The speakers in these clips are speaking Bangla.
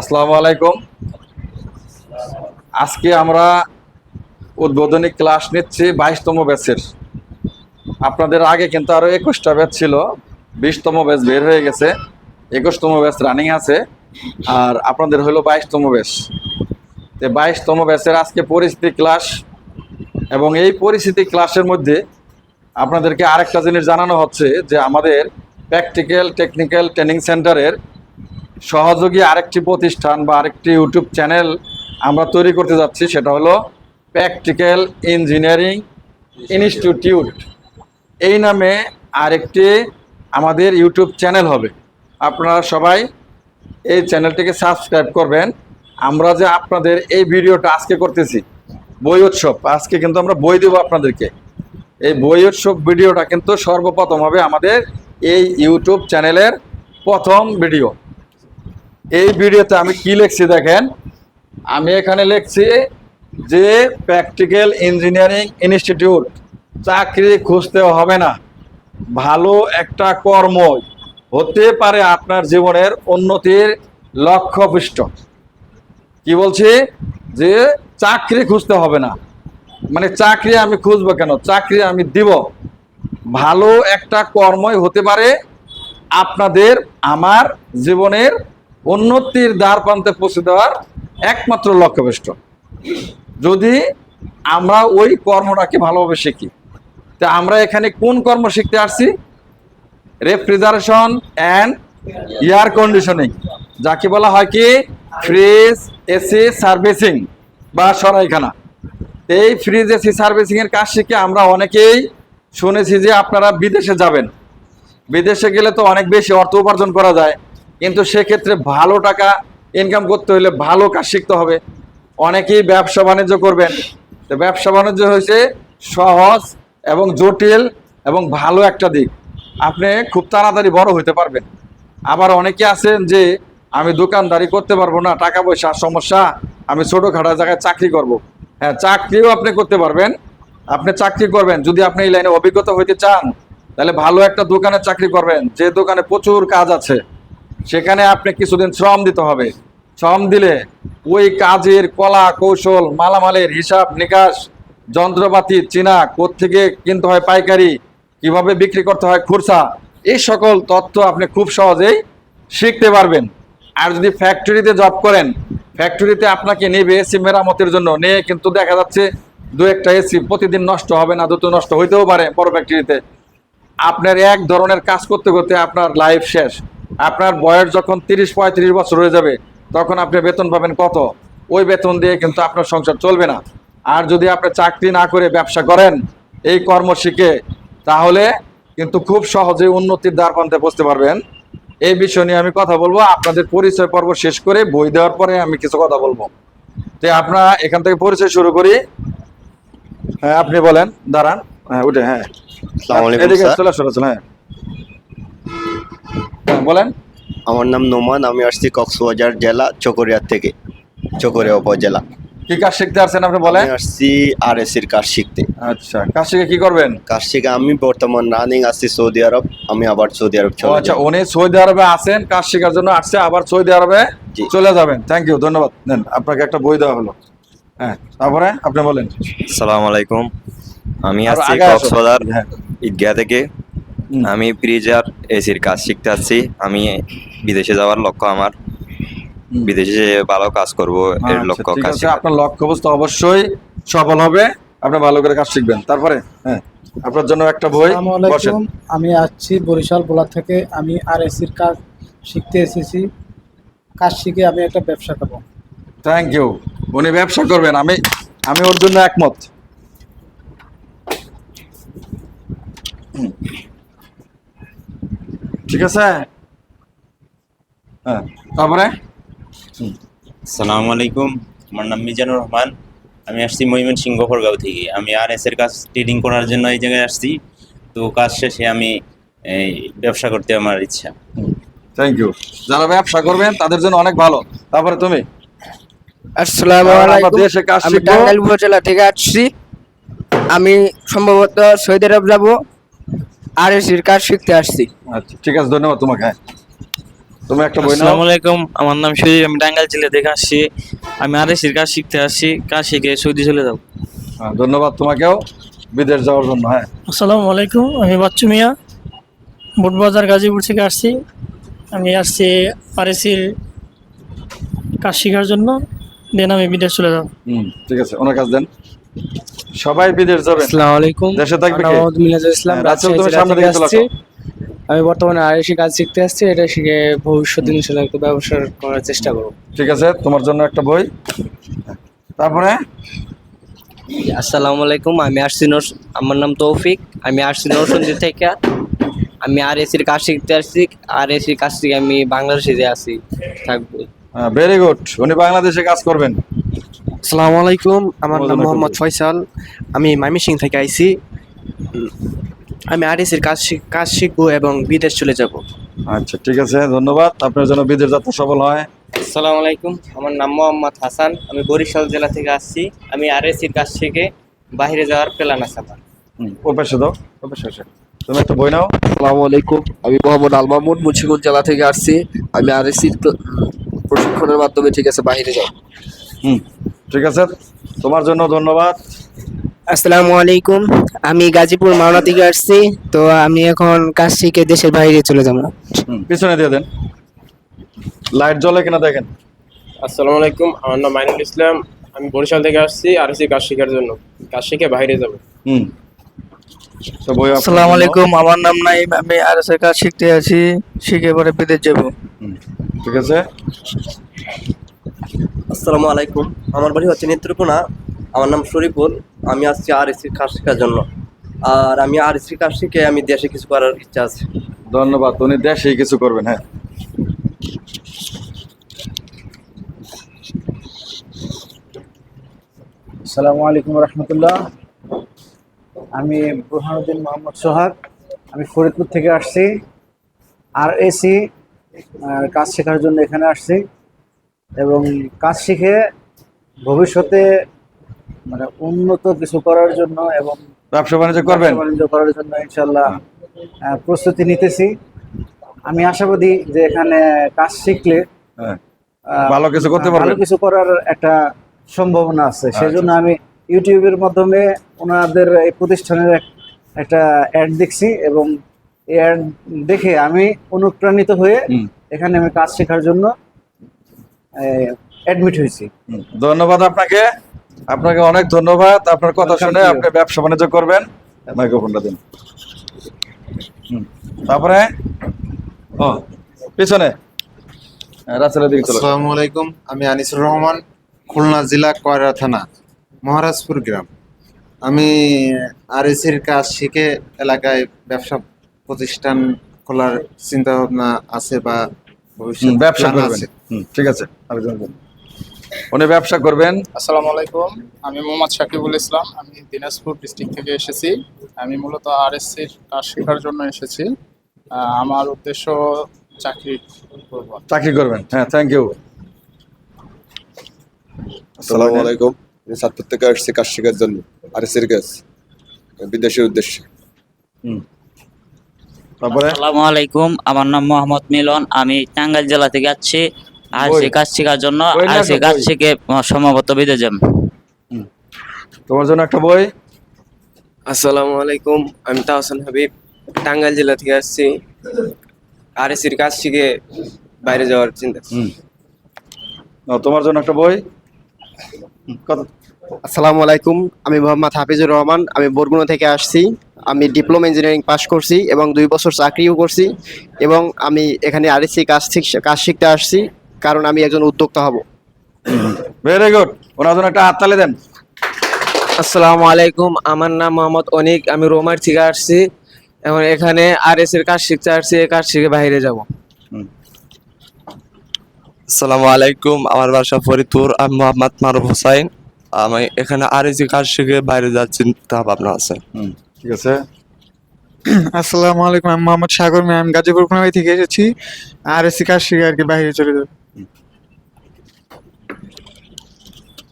আসসালামু আলাইকুম। আজকে আমরা উদ্বোধনী ক্লাস নিচ্ছি বাইশতম ব্যাচের। আপনাদের আগে কিন্তু আরও একুশটা ব্যাচ ছিল, বিশতম ব্যাচ বের হয়ে গেছে, একুশতম ব্যাচ রানিং আছে, আর আপনাদের হলো বাইশতম ব্যাচ। তো বাইশতম ব্যাচের আজকে পরিস্থিতি ক্লাস, এবং এই পরিস্থিতি ক্লাসের মধ্যে আপনাদেরকে আরেকটা জিনিস জানানো হচ্ছে যে আমাদের প্র্যাকটিক্যাল, টেকনিক্যাল, ট্রেনিং সেন্টারের সহযোগী আরেকটি প্রতিষ্ঠান বা আরেকটি ইউটিউব চ্যানেল আমরা তৈরি করতে যাচ্ছি, সেটা হলো প্র্যাকটিক্যাল ইঞ্জিনিয়ারিং ইনস্টিটিউট। এই নামে আরেকটি আমাদের ইউটিউব চ্যানেল হবে। আপনারা সবাই এই চ্যানেলটিকে সাবস্ক্রাইব করবেন। আমরা যে আপনাদের এই ভিডিওটা আজকে করতেছি, বই উৎসব, আজকে কিন্তু আমরা বই দেবো আপনাদেরকে। এই বই উৎসব ভিডিওটা কিন্তু সর্বপ্রথম হবে আমাদের এই ইউটিউব চ্যানেলের প্রথম ভিডিও। এই ভিডিওতে আমি কি লিখছি দেখেন? আমি এখানে লিখছি যে প্র্যাকটিক্যাল ইঞ্জিনিয়ারিং ইনস্টিটিউট চাকরি খুঁজতে হবে না। ভালো একটা কর্ম হতে পারে আপনার জীবনের উন্নতির লক্ষ্যপৃষ্ট কি বলছি? যে চাকরি খুঁজতে হবে না। মানে চাকরি আমি খুঁজবো কেন? চাকরি আমি দিব। ভালো একটা কর্মই হতে পারে আপনাদের আমার জীবনের উন্নতির দ্বার প্রান্তে পৌঁছে দেওয়ার একমাত্র লক্ষ্যভ্রষ্ট যদি আমরা ওই কর্মটাকে ভালোভাবে শিখি, তা আমরা এখানে কোন কর্ম শিখতে আসছি? রেফ্রিজারেশন অ্যান্ড এয়ার কন্ডিশনিং, যাকে বলা হয় কি? ফ্রিজ, এসি, সার্ভিসিং বা সরাইখানা। এই ফ্রিজ, এসি, সার্ভিসিং এর কাজ শিখে আমরা অনেকেই শুনেছি যে আপনারা বিদেশে যাবেন। বিদেশে গেলে তো অনেক বেশি অর্থ উপার্জন করা যায়। কিন্তু সেক্ষেত্রে ভালো টাকা ইনকাম করতে হলে ভালো কাজ শিখতে হবে। অনেকেই ব্যবসা বাণিজ্য করবেন। তো ব্যবসা বাণিজ্য হয়েছে সহজ এবং জটিল এবং ভালো একটা দিক। আপনি খুব তাড়াতাড়ি বড় হতে পারবেন। আবার অনেকে আছেন যে, আমি দোকানদারি করতে পারব না, টাকা পয়সা সমস্যা, আমি ছোটোখাটো জায়গায় চাকরি করব। হ্যাঁ চাকরিও আপনি করতে পারবেন। আপনি চাকরি করবেন। যদি আপনি এই লাইনে অভিজ্ঞতা হইতে চান, তাহলে ভালো একটা দোকানে চাকরি করবেন। যে দোকানে প্রচুর কাজ আছে সেখানে আপনি কিছুদিন শ্রম দিতে হবে। শ্রম দিলে ওই কাজের কলা কৌশল, মালামালের হিসাব নিকাশ, যন্ত্রপাতি, চিনা, কোত্থেকে কিনতে হয় পাইকারি, কীভাবে বিক্রি করতে হয় খুরসা, এই সকল তথ্য আপনি খুব সহজেই শিখতে পারবেন। আর যদি ফ্যাক্টরিতে জব করেন, ফ্যাক্টরিতে আপনাকে নেবে এসি মেরামতের জন্য। নিয়ে কিন্তু দেখা যাচ্ছে দু একটা এসি প্রতিদিন নষ্ট হবে না দুটো নষ্ট হইতেও পারে বড় ফ্যাক্টরিতে। আপনার এক ধরনের কাজ করতে করতে আপনার লাইফ শেষ। আপনার বয়স যখন তিরিশ পঁয়ত্রিশ বছর হয়ে যাবে তখন আপনি বেতন পাবেন কত? ওই বেতন দিয়ে কিন্তু আপনার সংসার চলবে না। আর যদি আপনি চাকরি না করে ব্যবসা করেন এই কর্ম শিখে তাহলে কিন্তু খুব সহজে উন্নতির দ্বার প্রান্তে পৌঁছতে পারবেন। এই বিষয় নিয়ে আমি কথা বলব। আপনাদের পরিচয় পর্ব শেষ করে বই দেওয়ার পরে আমি কিছু কথা বলব। তো আপনারা এখান থেকে পরিচয় শুরু করি। হ্যাঁ আপনি বলেন দাঁড়ান। হ্যাঁ উঠে হ্যাঁ। এদিকে চলে আসো চলে হ্যাঁ হ্যাঁ, বলেন। আমার নাম নোমান আমি আসছি কক্সবাজার জেলা চকরিয়া থেকে চকরিয়া উপজেলা। কি কাজ শিখতে আসছেন আপনি বলেন? আমি আসছি আর এসির কাজ শিখতে। আচ্ছা কাজ শিখে কি করবেন? কাজ শিখে আমি বর্তমান রানিং আসছি সৌদি আরব আমি আবার সৌদি আরব চলে আচ্ছা উনি সৌদি আরবে আছেন কাজ শেখার জন্য আসছে আবার সৌদি আরবে চলে যাবেন। থ্যাংক ইউ ধন্যবাদ। নেন আপনাকে একটা বই দেওয়া হলো। হ্যাঁ তারপরে আপনি বলেন। সালাম আলাইকুম। আমি আসছি কক্সবাজার হ্যাঁ। ঈদগাহ থেকে। আমি ফ্রিজার এসির কাজ শিখতে আসছি। আমি বিদেশে যাওয়ার লক্ষ্য আমার। বিদেশে ভালো কাজ করব এর আচ্ছা, লক্ষ্য কাজ। আপনার লক্ষ্যবস্তু অবশ্যই সফল হবে। আপনি ভালো করে কাজ শিখবেন। তারপরে হ্যাঁ আপনার জন্য একটা বই। বসেন। আমি আসছি বরিশাল বোলা থেকে। আমি আর এসির কাজ শিখতে এসেছি। কাজ শিখে আমি একটা ব্যবসা করব। থ্যাংক ইউ উনি ব্যবসা করবেন। আমি আমি ওর জন্য একমত। হুম। ঠিক আছে? হ্যাঁ তারপরে? সালামু আলাইকুম আমার নাম মিজানুর রহমান। আমি আসছি ময়মন সিংহ ফরগাঁও থেকে। আমি আর এস এর কাজ ট্রেডিং করার জন্য এই জায়গায় আসছি। তো কাজ শেষে আমি এই ব্যবসা করতে আমার ইচ্ছা। থ্যাংক ইউ যারা ব্যবসা করবেন তাদের জন্য অনেক ভালো। তারপরে তুমি? আসসালামু আমরা আলাইকুম। আমি টাঙ্গাইল উপজেলা থেকে আসছি। আমি সম্ভবত সৌদি আরব যাব। আর এসির কাজ শিখতে আসছি। আচ্ছা ঠিক আছে ধন্যবাদ তোমাকে। হ্যাঁ তুমি একটা বই নাও। আসসালামু আলাইকুম আমার নাম সুদীপ আমি টাঙ্গাইল জেলা থেকে আসছি। আমি আরএসির কাজ শিখতে আসছি কাজ শিখে সৌদি চলে যাব। হ্যাঁ, ধন্যবাদ তোমাকেও বিদেশ যাওয়ার জন্য হ্যাঁ। আসসালামু আলাইকুম আমি বাচ্চু মিয়া বুটবাজার গাজীপুর থেকে আসছি। আমি আসছি আরএসির কাজ শেখার জন্য দেন আমি বিদেশ চলে যাব। হুম ঠিক আছে ওনার কাছ দেন। সবাই বিদেশ যাবেন। আসসালামু আলাইকুম। দেশে থাকবে কে? মোহাম্মদ মিনাজুল ইসলাম হ্যাঁ, রাসেল, তুমি সামনে দিকে চলে আমি বর্তমানে আরএসি কাজ শিখতে আসছি এটা শিখে ভবিষ্যতে ইনশাল্লাহ একটু ব্যবসা করার চেষ্টা করব। ঠিক আছে তোমার জন্য একটা বই। তারপরে? আসসালামু আলাইকুম আমি আসছি নর আমার নাম তৌফিক। আমি আসছি নরসিংদী থেকে। আমি আর এসির কাজ শিখতে আসছি আর এসির কাজ থেকে আমি বাংলাদেশে যে আছি থাকব। ভেরি গুড উনি বাংলাদেশে কাজ করবেন। আসসালামু আলাইকুম আমার নাম মোহাম্মদ। ফয়সাল। আমি ময়মনসিং থেকে আইছি। উম, আমি আরএসির কাজ শিখ- কাজ শিখব এবং বিদেশ চলে যাব। আচ্ছা ঠিক আছে ধন্যবাদ। আপনার জন্য বিদেশ যাত্রা সফল হয়। আসসালামু আলাইকুম আমার নাম মোহাম্মদ হাসান। আমি বরিশাল জেলা থেকে আসছি। আমি আর এসির কাজ শিখে বাইরে যাওয়ার প্ল্যান আছে আমার। হুম, ও পাশে দাও ও পাশে আসে। তুমি একটা বই নাও। আসসালামু আলাইকুম আমি মোহাম্মদ আল মামুন মুন্সিগঞ্জ জেলা থেকে আসছি। আমি আরএসির প্রশিক্ষণের মাধ্যমে ঠিক আছে বাইরে যাব। হুম ঠিক আছে? তোমার জন্য ধন্যবাদ। আসসালামু আলাইকুম। আমি গাজীপুর মাওনা থেকে আসছি তো আমি এখন কাজ শিখে দেশের বাইরে চলে যাব। পিছনে দিয়ে দেন। লাইট জ্বলে কিনা দেখেন। আসসালামু আলাইকুম আমার নাম মাইনুল ইসলাম। আমি বরিশাল থেকে আসছি আর এসি কাজ শেখার জন্য। কাজ শিখে বাইরে যাব। হুম। তো আসসালামু আলাইকুম আমার নাম নাইম আমি আরএসির কাজ শিখতে আছি শিখে পরে বিদেশ যাব। হুম, ঠিক আছে? আসসালামু আলাইকুম। আমার বাড়ি হচ্ছে নেত্রকোনা। আমার নাম শরীফুল। আমি আসছি আর এসির কাজ শেখার জন্য। আর আমি আর এসির কাজ শিখে আমি দেশে কিছু করার ইচ্ছা আছে। ধন্যবাদ উনি দেশেই কিছু করবেন হ্যাঁ। আসসালামু আলাইকুম রহমতুল্লাহ। আমি বুরহানুদ্দিন মোহাম্মদ সোহাগ। আমি ফরিদপুর থেকে আসছি। আর এসি কাজ শেখার জন্য এখানে আসছি। এবং কাজ শিখে ভবিষ্যতে মানে উন্নত কিছু করার জন্য এবং ব্যবসা বাণিজ্য করবেন? বাণিজ্য করার জন্য ইনশাল্লাহ প্রস্তুতি নিতেছি। আমি আশাবাদী যে এখানে কাজ শিখলে হ্যাঁ। ভালো কিছু করতে ভালো কিছু করার একটা সম্ভাবনা আছে। আচ্ছা। সেজন্য আমি ইউটিউবের মাধ্যমে ওনাদের এই প্রতিষ্ঠানের একটা অ্যাড দেখছি এবং এই অ্যাড দেখে আমি অনুপ্রাণিত হয়ে এখানে আমি কাজ শেখার জন্য অ্যাডমিট হয়েছি। হুম, ধন্যবাদ আপনাকে। আপনাকে অনেক ধন্যবাদ। আপনার কথা শুনে আপনি ব্যবসা বাণিজ্য করবেন। মাইক্রোফোনটা দিন। তারপরে? ও পিছনে। হ্যাঁ, রাসেলের দিকে চলো। আসসালামু আলাইকুম। আমি আনিসুর রহমান খুলনা জেলা কয়রা থানা মহারাজপুর গ্রাম। আমি আরএসির কাজ শিখে এলাকায় ব্যবসা প্রতিষ্ঠান খোলার চিন্তা ভাবনা আছে বা ব্যবসা করবেন? হুম, ঠিক আছে। উনি ব্যবসা করবেন? আসসালামু আলাইকুম আমি মোহাম্মদ শাকিবুল ইসলাম আমি দিনাজপুর ডিস্ট্রিক্ট থেকে এসেছি। আমি মূলত আর এসির কাজ শেখার জন্য এসেছি। আমার উদ্দেশ্য চাকরি করব। চাকরি করবেন হ্যাঁ থ্যাংক ইউ আসসালামু আলাইকুম আমি সাতপুর থেকে আসছি কাজ শেখার জন্য আরএসির কাজ বিদেশের উদ্দেশ্যে। তারপরে? আসসালামু আলাইকুম আমার নাম মোহাম্মদ মিলন আমি টাঙ্গাইল জেলা থেকে আসছি। আরএসি কাজ শেখার জন্য বই না কাজ শিখে সম্ভবত বিদেশ যাব তোমার জন্য একটা বই? আসসালামু আলাইকুম আমি তাহসান হাবিব টাঙ্গাইল জেলা থেকে আসছি। আর এসির কাজ শিখে বাইরে যাওয়ার চিন্তা। তোমার জন্য একটা বই? কত? আসসালামু আলাইকুম আমি মোহাম্মদ হাফিজুর রহমান আমি বরগুনা থেকে আসছি। আমি ডিপ্লোমা ইঞ্জিনিয়ারিং পাশ করছি এবং দুই বছর চাকরিও করছি এবং আমি এখানে আরএসি কাজ শিখ- কাজ শিখতে আসছি কারণ আমি একজন উদ্যোক্তা হব। ভেরি গুড ওনার জন্য একটা হাততালি দেন। আসসালামু আলাইকুম। আমার নাম মোহাম্মদ অনিক। আমি রোমার থেকে আসছি। এবং এখানে আর এসির কাজ শিখতে আসছি এই কাজ শিখে বাইরে যাব। আসসালামু আলাইকুম। আমার বাসা ফরিদপুর। আমি মোহাম্মদ মারুফ হোসাইন। আমি এখানে আরএসি কাজ শিখে বাইরে যাওয়ার চিন্তা ভাবনা আছে। হুম, ঠিক আছে? আসসালামু আলাইকুম আমি মোহাম্মদ সাগর মিয়া আমি গাজীপুর কোনাবাড়ি থেকে এসেছি। আর এসি কাজ শিখে আর কি বাইরে চলে যাব।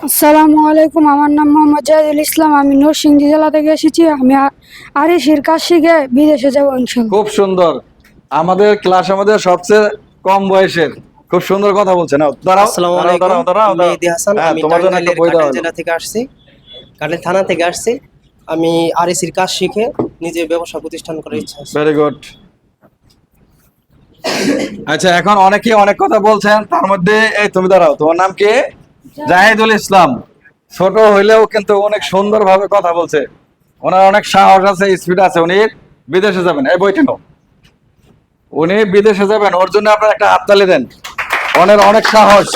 আসসালামু আলাইকুম আমার নাম মোহাম্মদ জাহিদুল ইসলাম আমি নরসিংদী জেলা থেকে এসেছি আমি আরএসির কাজ শিখে বিদেশে যাব ইনশাল্লাহ। খুব সুন্দর। আমাদের ক্লাস আমাদের সবচেয়ে কম বয়সের খুব সুন্দর কথা বলছেন। নাও, দাঁড়াও আসসালামু আলাইকুম দাঁড়াও, দাঁড়াও, আমি। হাসান হ্যাঁ, আমি তোমার জন্য একটা বই হলো। জেলা থেকে আসছি কাটাল থানা থেকে আসছি। আমি আরএসির কাজ শিখে নিজে ব্যবসা প্রতিষ্ঠান করার ইচ্ছা আছে। ভেরি গুড আচ্ছা এখন অনেকে অনেক কথা বলছেন। তার মধ্যে এই তুমি দাঁড়াও তোমার নাম কি? জাহিদুল ইসলাম। ছোট হইলেও কিন্তু অনেক সুন্দরভাবে কথা বলছে। ওনার অনেক সাহস আছে স্পিড আছে। উনি বিদেশে যাবেন। এই বইটি নাও। উনি বিদেশে যাবেন। ওর জন্য আপনার একটা হাততালি দেন। ওনার অনেক সাহস।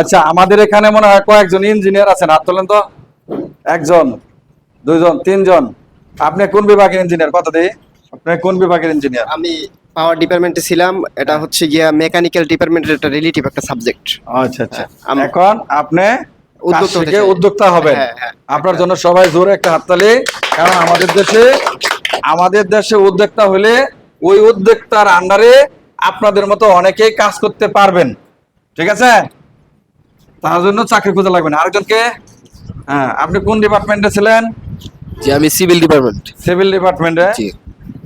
আচ্ছা আমাদের এখানে মনে হয় কয়েকজন ইঞ্জিনিয়ার আছেন। হাত তোলেন তো। একজন। দুইজন তিনজন। আপনি কোন বিভাগের ইঞ্জিনিয়ার কত দিই আপনি কোন বিভাগের ইঞ্জিনিয়ার আমি পাওয়ার ডিপার্টমেন্টে ছিলাম এটা হচ্ছে গিয়া মেকানিক্যাল ডিপার্টমেন্টের একটা রিলেটিভ একটা সাবজেক্ট আচ্ছা আচ্ছা। এখন আপনি উদ্যোক্তা। উদ্যোক্তা হবেন। হ্যাঁ, হ্যাঁ। আপনার জন্য সবাই জোরে একটা হাততালি কারণ আমাদের দেশে আমাদের দেশে উদ্যোক্তা হলে ওই উদ্যোক্তার আন্ডারে আপনাদের মতো অনেকেই কাজ করতে পারবেন। ঠিক আছে? তার জন্য চাকরি খুঁজে লাগবে না। আরেকজনকে? হ্যাঁ আপনি কোন ডিপার্টমেন্টে ছিলেন? জি আমি সিভিল ডিপার্টমেন্ট সিভিল ডিপার্টমেন্টে জি।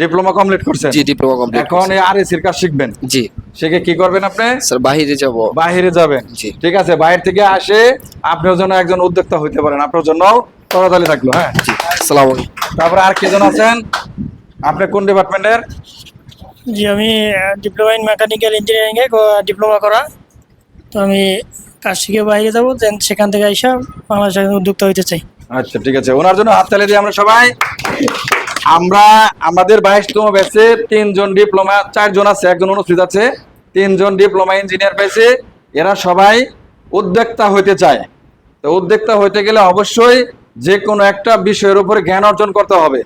ডিপ্লোমা কমপ্লিট করছেন? জি ডিপ্লোমা কমপ্লিট এখন এই আরএসির কাজ শিখবেন? জি। শিখে কি করবেন আপনি? স্যার বাহিরে যাব। বাহিরে যাবেন। জি। ঠিক আছে বাইরে থেকে আসে আপনার জন্য একজন উদ্যোক্তা হইতে পারেন আপনার জন্য তরতালি থাকল হ্যাঁ? জি আসসালামু আলাইকুম। তারপরে আর কেজন আছেন? আপনি কোন ডিপার্টমেন্টের জি আমি ডিপ্লোমা ইন মেকানিক্যাল ইঞ্জিনিয়ারিংয়ে ডিপ্লোমা করা। তো আমি কাজ শিখে বাইরে যাব দেন সেখান থেকে আইসা বাংলাদেশের একজন উদ্যোক্তা হইতে চাই। আচ্ছা ঠিক আছে। ওনার জন্য হাত হাততালি দিই আমরা সবাই। আমরা, আমাদের বাইশতম ব্যাচে তিনজন ডিপ্লোমা চারজন আছে, একজন অনুষ্ঠিত আছে। তিনজন ডিপ্লোমা ইঞ্জিনিয়ার পেয়েছে এরা সবাই উদ্যোক্তা হইতে চায়। তো উদ্যোক্তা হইতে গেলে অবশ্যই যে কোনো একটা বিষয়ের উপরে জ্ঞান অর্জন করতে হবে।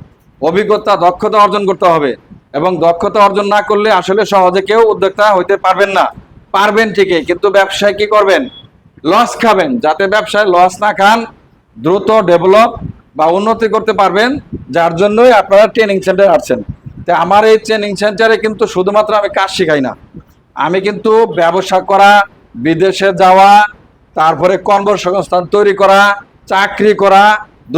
অভিজ্ঞতা, দক্ষতা অর্জন করতে হবে। এবং দক্ষতা অর্জন না করলে আসলে সহজে কেউ উদ্যোক্তা হইতে পারবেন না। পারবেন ঠিকই, কিন্তু ব্যবসায় কি করবেন? লস খাবেন। যাতে ব্যবসায় লস না খান, দ্রুত ডেভেলপ বা উন্নতি করতে পারবেন, যার জন্যই আপনারা ট্রেনিং সেন্টারে আসছেন। তো আমার এই ট্রেনিং সেন্টারে কিন্তু শুধুমাত্র আমি কাজ শেখাই না। আমি কিন্তু ব্যবসা করা, বিদেশে যাওয়া, তারপরে কর্মসংস্থান তৈরি করা, চাকরি করা,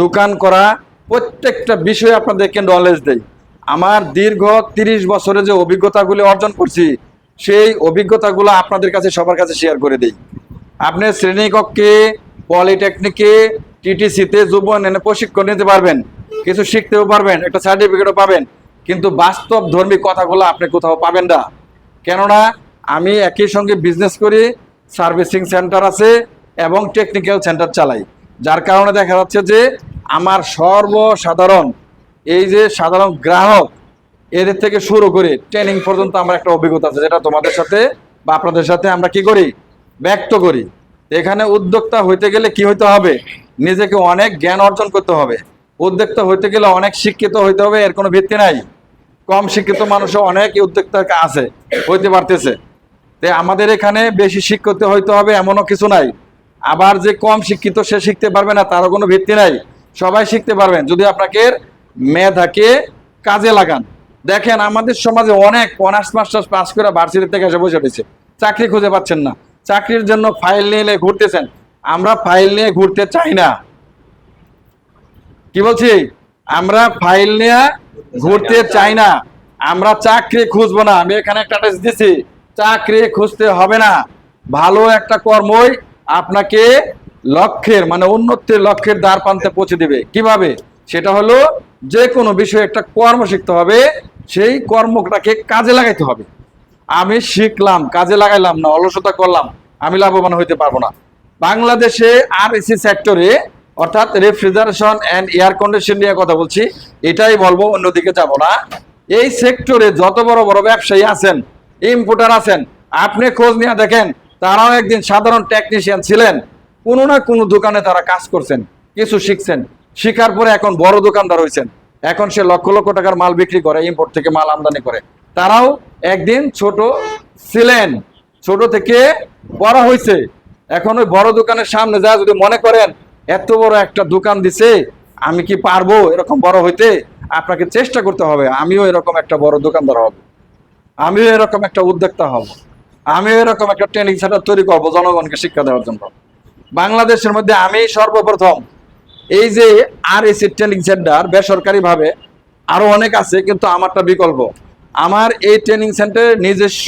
দোকান করা, প্রত্যেকটা বিষয়ে আপনাদেরকে নলেজ দেই। আমার দীর্ঘ তিরিশ বছরে যে অভিজ্ঞতাগুলি অর্জন করছি, সেই অভিজ্ঞতাগুলো আপনাদের কাছে, সবার কাছে শেয়ার করে দিই। আপনি শ্রেণীকক্ষে পলিটেকনিকে, টিটিসিতে যুব উন্নয়নে প্রশিক্ষণ নিতে পারবেন। কিছু শিখতেও পারবেন, একটা সার্টিফিকেটও পাবেন। কিন্তু বাস্তব ধর্মী কথাগুলো আপনি কোথাও পাবেন না। কেননা, আমি একই সঙ্গে বিজনেস করি সার্ভিসিং সেন্টার আছে এবং টেকনিক্যাল সেন্টার চালাই। যার কারণে দেখা যাচ্ছে যে, আমার সর্বসাধারণ, এই যে সাধারণ গ্রাহক, এদের থেকে শুরু করে ট্রেনিং পর্যন্ত আমার একটা অভিজ্ঞতা আছে, যেটা তোমাদের সাথে বা আপনাদের সাথে আমরা কি করি? ব্যক্ত করি। এখানে উদ্যোক্তা হইতে গেলে কি হইতে হবে? নিজেকে অনেক জ্ঞান অর্জন করতে হবে। উদ্যোক্তা হইতে গেলে অনেক শিক্ষিত হইতে হবে, এর কোনো ভিত্তি নাই। কম শিক্ষিত মানুষও অনেক উদ্যোক্তা আছে, হইতে পারতেছে। তো আমাদের এখানে বেশি শিক্ষিত হইতে হবে এমনও কিছু নাই। আবার যে কম শিক্ষিত সে শিখতে পারবে না, তারও কোনো ভিত্তি নাই। সবাই শিখতে পারবেন, যদি আপনাকে মেধাকে কাজে লাগান। দেখেন, আমাদের সমাজে অনেক অনার্স মাস্টার্স পাস করে ভার্সিটি থেকে এসে বসে রয়েছে। চাকরি খুঁজে পাচ্ছেন না। চাকরির জন্য ফাইল নিয়ে নিয়ে ঘুরতেছেন। আমরা ফাইল নিয়ে ঘুরতে চাই না। কি বলছি? আমরা ফাইল নিয়ে ঘুরতে চাই না। আমরা চাকরি খুঁজবো না। আমি এখানে একটা দিছি। চাকরি খুঁজতে হবে না। ভালো একটা কর্মই আপনাকে লক্ষ্যের মানে উন্নতির লক্ষ্যের দ্বার প্রান্তে পৌঁছে দিবে। কীভাবে? সেটা হলো যে কোনো বিষয়ে একটা কর্ম শিখতে হবে। সেই কর্মটাকে কাজে লাগাইতে হবে। আমি শিখলাম, কাজে লাগাইলাম না, অলসতা করলাম, আমি লাভবান হইতে পারব না। বাংলাদেশে আর এসি সেক্টরে অর্থাৎ রেফ্রিজারেশন অ্যান্ড এয়ার কন্ডিশন নিয়ে কথা বলছি, এটাই বলব, অন্যদিকে যাব না। এই সেক্টরে যত বড় বড় ব্যবসায়ী আছেন ইম্পোর্টার আছেন, আপনি খোঁজ নিয়ে দেখেন, তারাও একদিন সাধারণ টেকনিশিয়ান ছিলেন, কোনো না কোনো দোকানে তারা কাজ করছেন, কিছু শিখছেন। শিখার পরে এখন বড় দোকানদার হয়েছেন এখন সে লক্ষ লক্ষ টাকার মাল বিক্রি করে ইম্পোর্ট থেকে মাল আমদানি করে। তারাও একদিন ছোট ছিলেন। ছোট থেকে বড় হয়েছে এখন ওই বড় দোকানের সামনে যা যদি মনে করেন, এত বড় একটা দোকান দিছে, আমি কি পারব এরকম বড় হইতে? আপনাকে চেষ্টা করতে হবে, আমিও এরকম একটা বড় দোকানদার হব। আমিও এরকম একটা উদ্যোক্তা হব। আমিও এরকম একটা ট্রেনিং সেন্টার তৈরি করব, জনগণকে শিক্ষা দেওয়ার জন্য। বাংলাদেশের মধ্যে আমি সর্বপ্রথম এই যে আর এসি ট্রেনিং সেন্টার বেসরকারিভাবে আরও অনেক আছে, কিন্তু আমারটা বিকল্প। আমার এই ট্রেনিং সেন্টারে নিজস্ব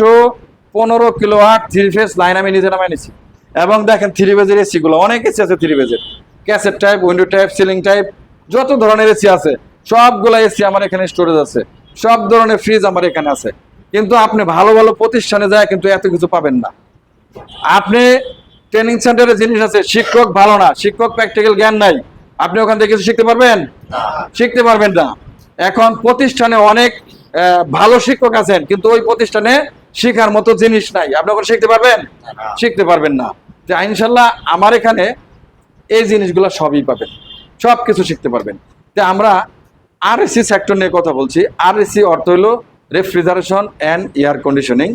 পনেরো কিলো আট থ্রি ফেস লাইন আমি নিজে নামাই নিছি। এবং দেখেন থ্রি বেজের এসিগুলো অনেক এসি আছে থ্রি বেজের cassette type window type ceiling type যত ধরনের এসি আছে সবগুলো এসি আমার এখানে স্টোরেজ আছে। সব ধরনের ফ্রিজ আমার এখানে আছে। কিন্তু আপনি ভালো ভালো প্রতিষ্ঠানে যায় কিন্তু এত কিছু পাবেন না। আপনি ট্রেনিং সেন্টারে জিনিস আছে শিক্ষক ভালো না শিক্ষক প্র্যাকটিক্যাল জ্ঞান নাই। আপনি ওখান থেকে কিছু শিখতে পারবেন? শিখতে পারবেন না। এখন প্রতিষ্ঠানে অনেক ভালো শিক্ষক আছেন, কিন্তু ওই প্রতিষ্ঠানে শেখার মতো জিনিস নাই। আপনি ওখানে শিখতে পারবেন? শিখতে পারবেন না। যে ইনশাল্লাহ আমার এখানে এই জিনিসগুলো সবই পাবেন। সব কিছু শিখতে পারবেন। তো আমরা আরএসসি সেক্টর নিয়ে কথা বলছি। আরএসসি অর্থ হলো রেফ্রিজারেশন অ্যান্ড এয়ার কন্ডিশনিং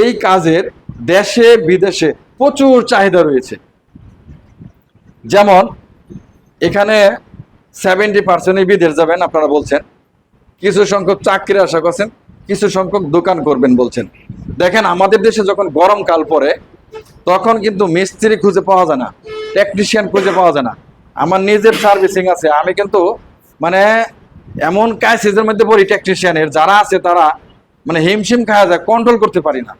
এই কাজের দেশে, বিদেশে প্রচুর চাহিদা রয়েছে। যেমন এখানে সেভেন্টি পার্সেন্টই বিদেশ যাবেন, আপনারা বলছেন। কিছু সংখ্যক চাকরি আশা করছেন, কিছু সংখ্যক দোকান করবেন বলছেন। দেখেন, আমাদের দেশে যখন গরমকাল পড়ে, তখন কিন্তু মিস্ত্রি খুঁজে পাওয়া যায় না টেকনিশিয়ান খুঁজে পাওয়া যায় না। আমার নিজের সার্ভিসিং আছে, আমি কিন্তু মানে এমন ক্রাইসিসের মধ্যে পড়ি টেকনিশিয়ানের যারা আছে তারা মানে হিমশিম খাওয়া যায় কন্ট্রোল করতে পারি না।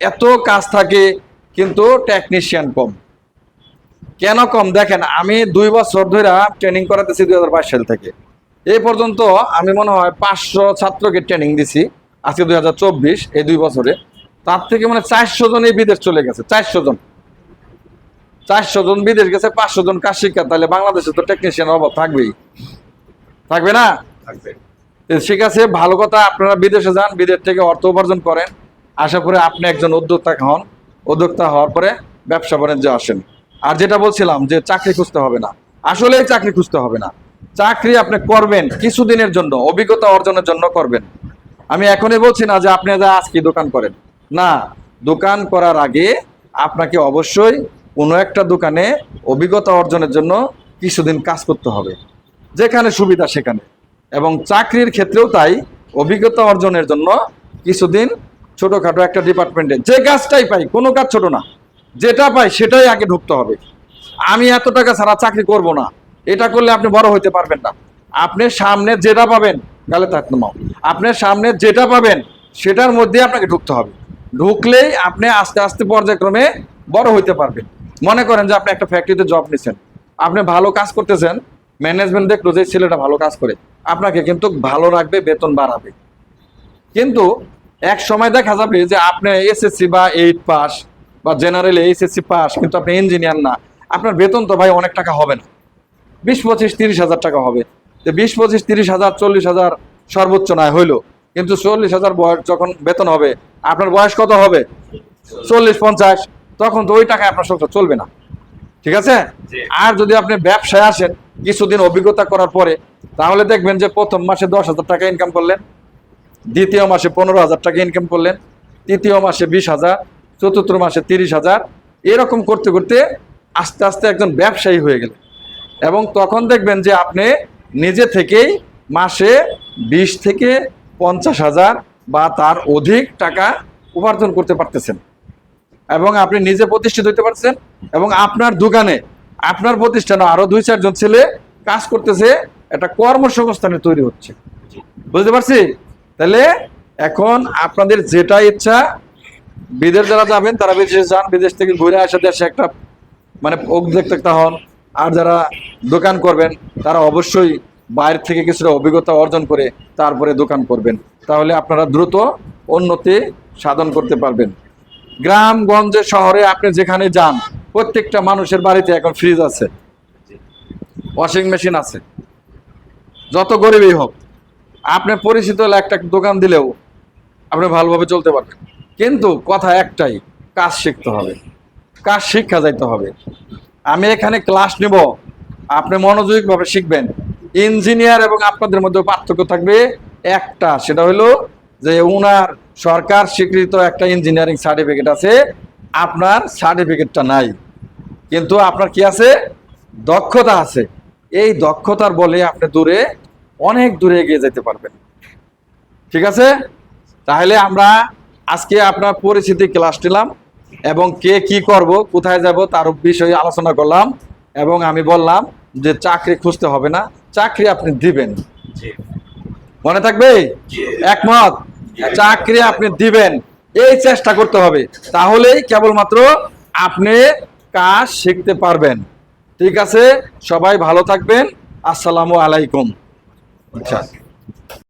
এত কাজ থাকে, কিন্তু টেকনিশিয়ান কম। কেন কম? দেখেন, আমি দুই বছর ধরে ট্রেনিং করাতেছি দুই হাজার বাইশ সাল থেকে। এই পর্যন্ত আমি মনে হয় পাঁচশো ছাত্রকে ট্রেনিং দিছি আজকে দুই হাজার চব্বিশ এই দুই বছরে। তার থেকে মানে চারশো জন এই বিদেশ চলে গেছে চারশো জন। চারশো জন বিদেশ গেছে পাঁচশো জন কাজ শিক্ষা তাহলে বাংলাদেশে তো টেকনিশিয়ান অভাব থাকবেই। থাকবে না? তো ঠিক আছে ভালো কথা আপনারা বিদেশে যান বিদেশ থেকে অর্থ উপার্জন করেন। আশা করে আপনি একজন উদ্যোক্তা হন। উদ্যোক্তা হওয়ার পরে ব্যবসা বাণিজ্য আসেন। আর যেটা বলছিলাম যে চাকরি খুঁজতে হবে না। আসলেই চাকরি খুঁজতে হবে না। চাকরি আপনি করবেন কিছুদিনের জন্য, অভিজ্ঞতা অর্জনের জন্য করবেন। আমি এখনই বলছি না যে আপনি যা আজকে দোকান করেন। না, দোকান করার আগে আপনাকে অবশ্যই কোনো একটা দোকানে অভিজ্ঞতা অর্জনের জন্য কিছুদিন কাজ করতে হবে। যেখানে সুবিধা সেখানে। এবং চাকরির ক্ষেত্রেও তাই অভিজ্ঞতা অর্জনের জন্য কিছুদিন ছোটোখাটো একটা ডিপার্টমেন্টে যে কাজটাই পাই, কোনো কাজ ছোট না। যেটা পাই সেটাই আগে ঢুকতে হবে। আমি এত টাকা ছাড়া চাকরি করব না। এটা করলে আপনি বড় হইতে পারবেন না। আপনি সামনে যেটা পাবেন, গালে থাকতে মাও আপনি সামনে যেটা পাবেন, সেটার মধ্যে আপনাকে ঢুকতে হবে। ঢুকলেই আপনি আস্তে আস্তে পর্যায়ক্রমে বড় হইতে পারবেন। মনে করেন যে আপনি একটা ফ্যাক্টরিতে জব নিছেন। আপনি ভালো কাজ করতেছেন ম্যানেজমেন্ট দেখল যে ছেলেটা ভালো কাজ করে। আপনাকে কিন্তু ভালো রাখবে, বেতন বাড়াবে। কিন্তু এক সময় দেখা যাবে যে আপনি এসএসসি বা এইট পাস বা জেনারেল এইচএসসি পাস কিন্তু আপনি ইঞ্জিনিয়ার না। আপনার বেতন তো ভাই অনেক টাকা হবে না। বিশ পঁচিশ তিরিশ হাজার টাকা হবে। তো বিশ পঁচিশ তিরিশ হাজার চল্লিশ হাজার সর্বোচ্চ নয় হইল। কিন্তু চল্লিশ হাজার বয়স যখন বেতন হবে আপনার বয়স কত হবে? চল্লিশ পঞ্চাশ তখন তো ওই টাকায় আপনার সংসার চলবে না। ঠিক আছে? আর যদি আপনি ব্যবসায় আসেন কিছুদিন অভিজ্ঞতা করার পরে তাহলে দেখবেন যে প্রথম মাসে দশ হাজার টাকা ইনকাম করলেন দ্বিতীয় মাসে পনেরো হাজার টাকা ইনকাম করলেন তৃতীয় মাসে বিশ হাজার চতুর্থ মাসে তিরিশ হাজার এরকম করতে করতে আস্তে আস্তে একজন ব্যবসায়ী হয়ে গেলেন। এবং তখন দেখবেন যে আপনি নিজে থেকেই মাসে বিশ থেকে পঞ্চাশ হাজার বা তার অধিক টাকা উপার্জন করতে পারতেছেন। এবং আপনি নিজে প্রতিষ্ঠিত হতে পারছেন এবং আপনার দোকানে, আপনার প্রতিষ্ঠানে আরও দুই চারজন ছেলে কাজ করতেছে, একটা কর্মসংস্থানে তৈরি হচ্ছে। বুঝতে পারছি? তাহলে এখন আপনাদের যেটা ইচ্ছা, বিদেশ যারা যাবেন, তারা বিদেশে যান, বিদেশ থেকে ঘুরে আসা, দেশে একটা মানে উদ্যোক্তা হন আর যারা দোকান করবেন, তারা অবশ্যই বাইরে থেকে কিছুটা অভিজ্ঞতা অর্জন করে তারপরে দোকান করবেন। তাহলে আপনারা দ্রুত উন্নতি সাধন করতে পারবেন। গ্রামগঞ্জে শহরে আপনি যেখানে যান, প্রত্যেকটা মানুষের বাড়িতে এখন ফ্রিজ আছে। ওয়াশিং মেশিন আছে। যত গরিবই হোক, আপনি পরিচিত একটা দোকান দিলেও আপনি ভালোভাবে চলতে পারবেন। কিন্তু কথা একটাই, কাজ শিখতে হবে। কাজ শিক্ষা যাইতে হবে। আমি এখানে ক্লাস নিব। আপনি মনোযোগিকভাবে শিখবেন। ইঞ্জিনিয়ার এবং আপনাদের মধ্যে পার্থক্য থাকবে একটা, সেটা হলো যে উনার সরকার স্বীকৃত একটা ইঞ্জিনিয়ারিং সার্টিফিকেট আছে, আপনার সার্টিফিকেটটা নাই। কিন্তু আপনার কি আছে? দক্ষতা আছে। এই দক্ষতার বলে আপনি দূরে, অনেক দূরে এগিয়ে যেতে পারবেন। ঠিক আছে? তাহলে আমরা আজকে আপনার পরিচিতি ক্লাস নিলাম। এবং কে কি করব কোথায় যাব তার বিষয়ে আলোচনা করলাম এবং আমি বললাম যে চাকরি খুঁজতে হবে না চাকরি আপনি দিবেন। মনে থাকবে? একমত? চাকরি আপনি দিবেন এই চেষ্টা করতে হবে। তাহলেই কেবলমাত্র আপনি কাজ শিখতে পারবেন। ঠিক আছে? সবাই ভালো থাকবেন। আসসালামু আলাইকুম। আচ্ছা।